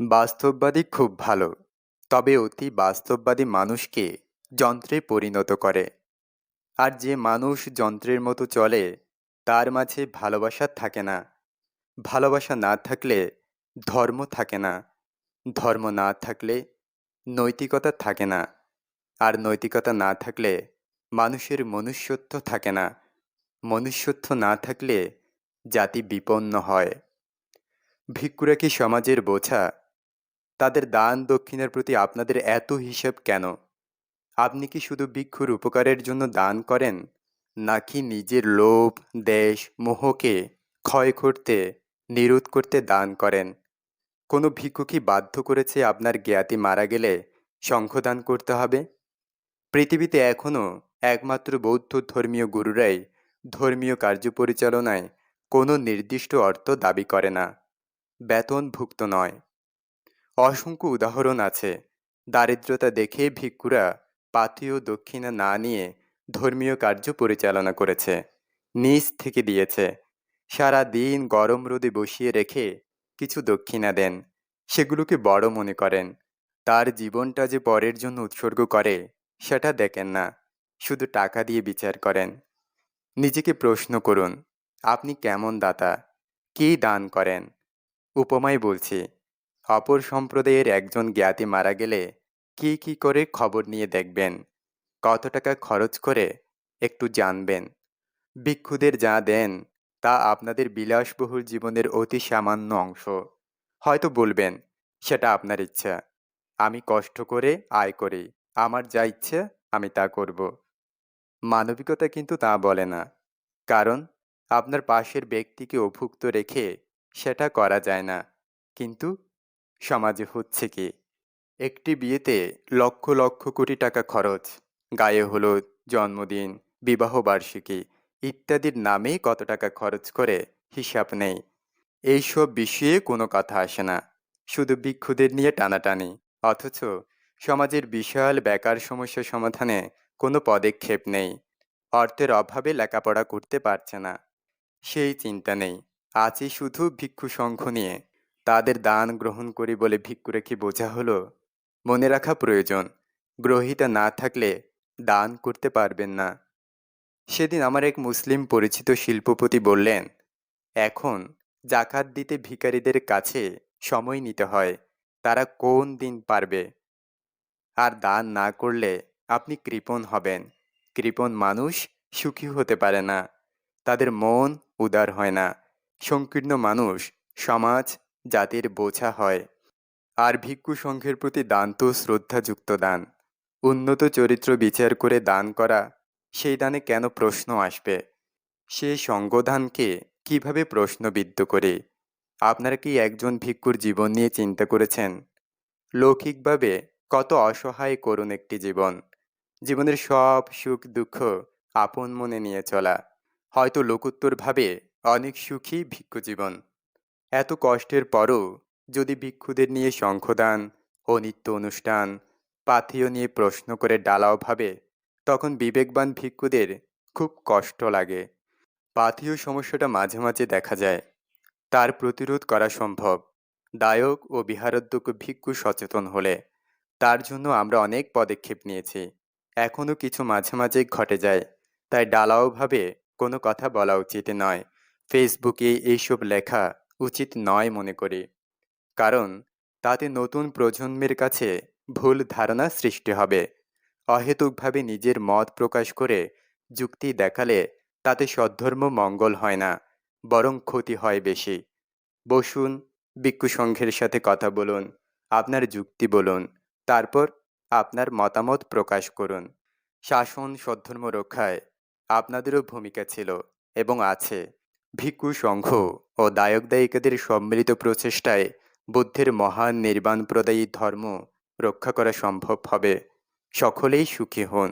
বাস্তববাদী খুব ভালো। তবে অতি বাস্তববাদী মানুষকে যন্ত্রে পরিণত করে। আর যে মানুষ যন্ত্রের মতো চলে, তার মাঝে ভালোবাসা থাকে না। ভালোবাসা না থাকলে ধর্ম থাকে না। ধর্ম না থাকলে নৈতিকতা থাকে না। আর নৈতিকতা না থাকলে মানুষের মনুষ্যত্ব থাকে না। মনুষ্যত্ব না থাকলে জাতি বিপন্ন হয়। ভিক্ষুরা কি সমাজের বোঝা? তাদের দান দক্ষিণের প্রতি আপনাদের এত হিসেব কেন? আপনি কি শুধু ভিক্ষুর উপকারের জন্য দান করেন, নাকি নিজের লোভ, দেশ, মোহকে ক্ষয় করতে, নিরোধ করতে দান করেন? কোনো ভিক্ষু কি বাধ্য করেছে আপনার জ্ঞাতি মারা গেলে শঙ্খদান করতে হবে? পৃথিবীতে এখনও একমাত্র বৌদ্ধ ধর্মীয় গুরুরাই ধর্মীয় কার্য পরিচালনায় কোনো নির্দিষ্ট অর্থ দাবি করে না। বেতনভুক্ত নয়। অসংখ্য উদাহরণ আছে। দারিদ্রতা দেখে ভিক্ষুরা পাথীয় দক্ষিণা না নিয়ে ধর্মীয় কার্য পরিচালনা করেছে, নিজ থেকে দিয়েছে। সারা দিন গরম রোদে বসিয়ে রেখে কিছু দক্ষিণা দেন, সেগুলোকে বড় মনে করেন। তার জীবনটা যে পরের জন্য উৎসর্গ করে, সেটা দেখেন না, শুধু টাকা দিয়ে বিচার করেন। নিজেকে প্রশ্ন করুন, আপনি কেমন দাতা? কী দান করেন? উপমায় বলছি অপর সম্প্রদায়ের একজন জ্ঞাতি মারা গেলে কি কি করে খবর নিয়ে দেখবেন? কত টাকা খরচ করে একটু জানবেন। ভিক্ষুদের যা দেন, তা আপনাদের বিলাসবহুল জীবনের অতি সামান্য অংশ। হয়তো বলবেন, সেটা আপনার ইচ্ছা। আমি কষ্ট করে আয় করি। আমার যা ইচ্ছা, আমি তা করব। মানবিকতা কিন্তু তা বলে না। কারণ, আপনার পাশের ব্যক্তিকে অভুক্ত রেখে সেটা করা যায় না। কিন্তু সমাজে হচ্ছে কি, একটি বিয়েতে লক্ষ লক্ষ কোটি টাকা খরচ, গায়ে হলুদ, জন্মদিন, বিবাহ বার্ষিকী ইত্যাদির নামে কত টাকা খরচ করে হিসাব নেই। এইসব বিষয়ে কোনো কথা আসে না। শুধু ভিক্ষুদের নিয়ে টানাটানি। অথচ সমাজের বিশাল বেকার সমস্যা সমাধানে কোনো পদক্ষেপ নেই। অর্থের অভাবে লেখাপড়া করতে পারছে না। সেই চিন্তা নেই। আছে শুধু ভিক্ষু সংঘ নিয়ে তাদের দান গ্রহণ করি বলে ভিক্ষু রেখে বোঝা হলো, মনে রাখা প্রয়োজন, গ্রহিতা না থাকলে দান করতে পারবেন না। সেদিন আমার এক মুসলিম পরিচিত শিল্পপতি বললেন, এখন জাকাত দিতে ভিখারিদের কাছে সময় নিতে হয়, তারা কোন দিন পারবে? আর দান না করলে আপনি কৃপণ হবেন। কৃপণ মানুষ সুখী হতে পারে না, তাদের মন উদার হয় না, সংকীর্ণ মানুষ সমাজ জাতির বোঝা হয়। আর ভিক্ষু সংঘের প্রতি দান তো শ্রদ্ধাযুক্ত দান। উন্নত চরিত্র বিচার করে দান করা, সেই দানে কেন প্রশ্ন আসবে? সে সঙ্গদানকে কীভাবে প্রশ্নবিদ্ধ করে? আপনারা কি একজন ভিক্ষুর জীবন নিয়ে চিন্তা করেছেন? লৌকিকভাবে কত অসহায় করুন একটি জীবন। জীবনের সব সুখ দুঃখ আপন মনে নিয়ে চলা। হয়তো লোকোত্তরভাবে অনেক সুখী ভিক্ষু জীবন। এত কষ্টের পরও যদি ভিক্ষুদের নিয়ে শঙ্খদান ও নিত্য অনুষ্ঠান, পাথেয় নিয়ে প্রশ্ন করে ডালাও ভাবে, তখন বিবেকবান ভিক্ষুদের খুব কষ্ট লাগে। পাথেয় সমস্যাটা মাঝে মাঝে দেখা যায়। তার প্রতিরোধ করা সম্ভব। দায়ক ও বিহারোদ্যোগ্য ভিক্ষু সচেতন হলে তার জন্য আমরা অনেক পদক্ষেপ নিয়েছি। এখনও কিছু মাঝে মাঝে ঘটে যায়। তাই ডালাওভাবে কোনো কথা বলা উচিত নয়। ফেসবুকে এইসব লেখা উচিত নয় মনে করি। কারণ, তাতে নতুন প্রজন্মের কাছে ভুল ধারণা সৃষ্টি হবে। অহেতুকভাবে নিজের মত প্রকাশ করে যুক্তি দেখালে তাতে সদ্ধর্ম মঙ্গল হয় না, বরং ক্ষতি হয় বেশি। বসুন, ভিক্ষু সংঘের সাথে কথা বলুন, আপনার যুক্তি বলুন, তারপর আপনার মতামত প্রকাশ করুন। শাসন সদ্ধর্ম রক্ষায় আপনাদেরও ভূমিকা ছিল এবং আছে। ভিক্ষু সংঘ ও দায়ক দায়িকাদের সম্মিলিত প্রচেষ্টায় বুদ্ধের মহান নির্বাণ প্রদায়ী ধর্ম রক্ষা করা সম্ভব হবে। সকলেই সুখী হন।